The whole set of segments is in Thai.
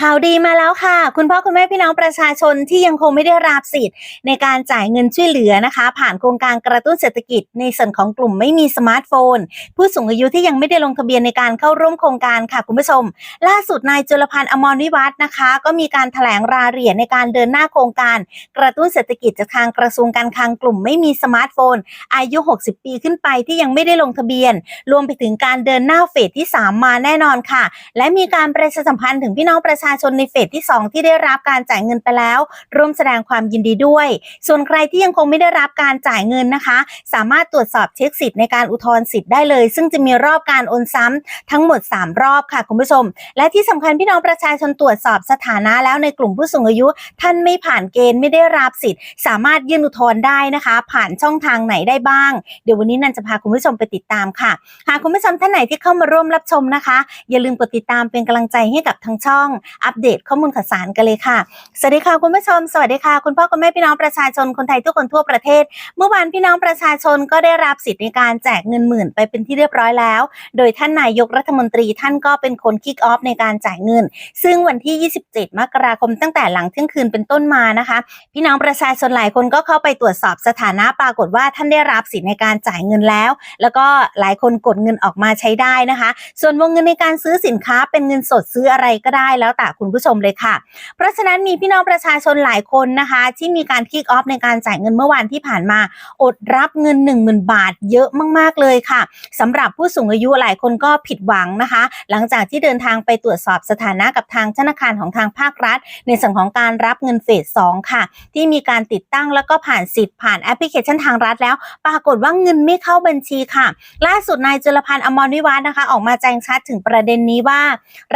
ข่าวดีมาแล้วค่ะ คุณพ่อคุณแม่พี่น้องประชาชนที่ยังคงไม่ได้รับสิทธิ์ ในการจ่ายเงินช่วยเหลือนะคะ ผ่านโครงการกระตุ้นเศรษฐกิจ ในส่วนของกลุ่มไม่มีสมาร์ทโฟน ผู้สูงอายุที่ยังไม่ได้ลงทะเบียนในการเข้าร่วมโครงการค่ะคุณผู้ชม ล่าสุดนายจุลพันธ์อมรวิวัฒน์นะคะ ก็มีการแถลงรายละเอียดในการเดินหน้าโครงการ กระตุ้นเศรษฐกิจจากทางกระทรวงการคลังกลุ่มไม่มีสมาร์ทโฟน อายุ 60 ปีขึ้นไปที่ยังไม่ได้ลงทะเบียน รวมไปถึงการเดินหน้าเฟสที่ 3 มาแน่นอนค่ะ และมีการประชาสัมพันธ์ถึงพี่น้องประชาชาชนในเฟสที่ 2 ที่ได้รับการจ่ายเงินไปแล้ว ร่วมแสดงความยินดีด้วย ส่วนใครที่ยังคงไม่ได้รับการจ่ายเงินนะคะ สามารถตรวจสอบเช็คสิทธิ์ในการอุทธรณ์สิทธิ์ได้เลย ซึ่งจะมีรอบการโอนซ้ำทั้งหมด 3 รอบค่ะคุณผู้ชม และที่สำคัญพี่น้องประชาชนตรวจสอบสถานะแล้วในกลุ่มผู้สูงอายุ ท่านไม่ผ่านเกณฑ์ไม่ได้รับสิทธิ์ สามารถยื่นอุทธรณ์ได้นะคะ ผ่านช่องทางไหนได้บ้าง เดี๋ยววันนี้นันจะพาคุณผู้ชมไปติดตามค่ะหากคุณผู้ชมท่านไหนที่เข้ามาร่วมรับชมนะคะ อย่าลืมกดติดตามเป็นกำลังใจให้กับทางช่องอัปเดตข้อมูลข่าวสารกันเลยค่ะ สวัสดีค่ะคุณผู้ชม สวัสดีค่ะ คุณพ่อคุณแม่พี่น้องประชาชนคนไทยทุกคนทั่วประเทศ เมื่อวานพี่น้องประชาชนก็ได้รับสิทธิ์ในการแจกเงินหมื่นไปเป็นที่เรียบร้อยแล้ว โดยท่านนายกรัฐมนตรีท่านก็เป็นคนคิกออฟในการจ่ายเงิน ซึ่งวันที่ 27 มกราคมตั้งแต่หลังเที่ยงคืนเป็นต้นมานะคะ พี่น้องประชาชนหลายคนก็เข้าไปตรวจสอบสถานะปรากฏว่าท่านได้รับสิทธิ์ในการจ่ายเงินแล้ว แล้วก็หลายคนกดเงินออกมาใช้ได้นะคะ ส่วนวงเงินในการซื้อสินค้าเป็นเงินสดซื้ออะไรก็ได้แล้วแต่คุณผู้ชมเลยค่ะ เพราะฉะนั้นมีพี่น้องประชาชนหลายคนนะคะ ที่มีการคิกออฟในการจ่ายเงินเมื่อวานที่ผ่านมา อดรับเงิน 1 0,000 บาทเยอะมาก ๆ เลยค่ะสำหรับผู้สูงอายุหลายคนก็ผิดหวังนะคะ หลังจากที่เดินทางไปตรวจสอบสถานะกับทางธนาคารของทางภาครัฐ ในส่วนของการรับเงินเฟส2ค่ะ ที่มีการติดตั้งแล้วก็ผ่านสิทธิ์ผ่านแอปพลิเคชันทางรัฐแล้ว ปรากฏว่าเงินไม่เข้าบัญชีค่ะ ล่าสุดนายจุลพันธ์อมรวิวัฒน์นะคะ ออกมาแจ้งชัดถึงประเด็นนี้ว่า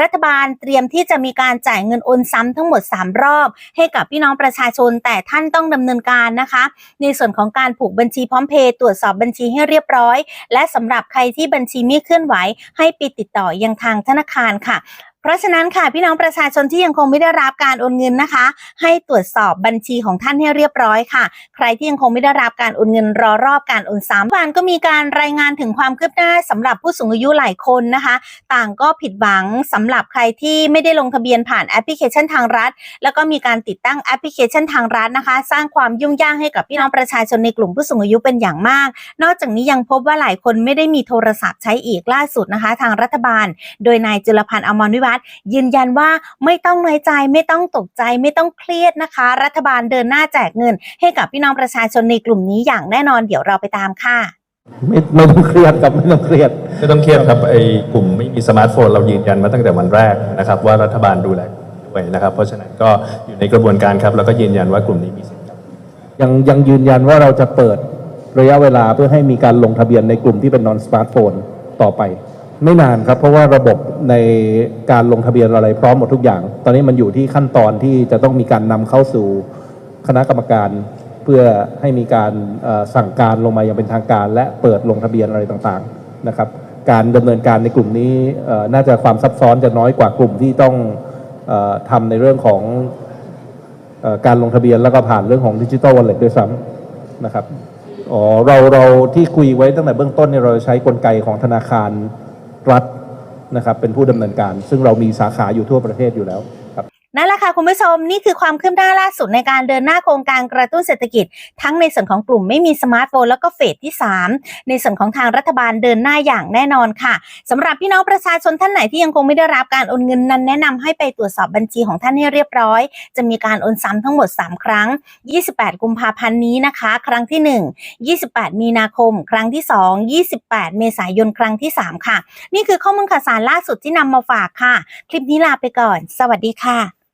รัฐบาลเตรียมที่จะมีการจ่ายเงินโอนซ้ำทั้งหมด 3 รอบ ให้กับพี่น้องประชาชน แต่ท่านต้องดำเนินการนะคะ ในส่วนของการผูกบัญชีพร้อมเพย์ตรวจสอบบัญชีให้เรียบร้อย และสำหรับใครที่บัญชีไม่เคลื่อนไหว ให้ไปติดต่อยังทางธนาคารค่ะ เพราะฉะนั้นค่ะพี่น้องประชาชนที่ยังคงไม่ได้รับการโอนเงินนะคะ ให้ตรวจสอบบัญชีของท่านให้เรียบร้อยค่ะ ใครที่ยังคงไม่ได้รับการโอนเงินรอรอบการโอนซ้ำวันก็มีการรายงานถึงความคืบหน้าสำหรับผู้สูงอายุหลายคนนะคะ ต่างก็ผิดหวังสำหรับใครที่ไม่ได้ลงทะเบียนผ่านแอปพลิเคชันทางรัฐ แล้วก็มีการติดตั้งแอปพลิเคชันทางรัฐนะคะ สร้างความยุ่งยากให้กับพี่น้องประชาชนในกลุ่มผู้สูงอายุเป็นอย่างมาก นอกจากนี้ยังพบว่าหลายคนไม่ได้มีโทรศัพท์ใช้อีกล่าสุดนะคะ ทางรัฐบาล โดยนายจุลพันธ์อมรวิวัฒน์ยืนยันว่าไม่ต้องน้อยใจไม่ต้องตกใจไม่ต้องเครียดนะคะ รัฐบาลเดินหน้าแจกเงิน ให้กับพี่น้องประชาชนในกลุ่มนี้อย่างแน่นอนเดี๋ยวเราไปตามค่ะไม่ไม่ต้องเครียดครับไม่ต้องเครียดไม่ต้องเครียดครับไอ้กลุ่มไม่มีสมาร์ทโฟนเรายืนยันมาตั้งแต่วันแรกนะครับว่ารัฐบาลดูแลด้วยนะครับ เพราะฉะนั้นก็อยู่ในกระบวนการครับแล้วก็ยืนยันว่ากลุ่มนี้มีสิทธิ์ครับยังยังยืนยันว่าเราจะเปิดระยะเวลาเพื่อให้มีการลงทะเบียนในกลุ่มที่เป็น non smartphone ต่อไป ไม่นานครับ เพราะว่าระบบในการลงทะเบียนอะไรพร้อมหมดทุกอย่าง ตอนนี้มันอยู่ที่ขั้นตอนที่จะต้องมีการนำเข้าสู่คณะกรรมการ เพื่อให้มีการสั่งการลงมาอย่างเป็นทางการ และเปิดลงทะเบียนอะไรต่างๆนะครับ การดำเนินการในกลุ่มนี้น่าจะความซับซ้อนจะน้อยกว่ากลุ่มที่ต้องออทำในเรื่องของอการลงทะเบียนแล้วก็ผ่านเรื่องของดิจิ t a ลวอลเล็ตด้วยซ้ำนะครับอ๋อเราเราที่คุยไว้ตั้งแต่เบื้องต้นเนี่ยเราใช้กลไกของธนาคาร รัฐนะครับเป็นผู้ดำเนินการ ซึ่งเรามีสาขาอยู่ทั่วประเทศอยู่แล้ว นั่นแหละค่ะคุณผู้ชมนี่คือความคืบหน้าล่าสุดในการเดินหน้าโครงการกระตุ้นเศรษฐกิจ ทั้งในส่วนของกลุ่มไม่มีสมาร์ทโฟนแล้วก็เฟสที่ 3 ในส่วนของทางรัฐบาลเดินหน้าอย่างแน่นอนค่ะสำหรับพี่น้องประชาชนท่านไหนที่ยังคงไม่ได้รับการโอนเงินนั้นแนะนำให้ไปตรวจสอบบัญชีของท่านให้เรียบร้อย จะมีการโอนซ้ำทั้งหมด 3 ครั้ง 28 กุมภาพันธ์นี้นะคะ ครั้งที่ 1 28 มีนาคม ครั้งที่ 2 28 เมษายนครั้งที่ 3 ค่ะ นี่คือข้อมูลข่าวสารล่าสุดที่นำมาฝากค่ะ คลิปนี้ลาไปก่อน สวัสดีค่ะ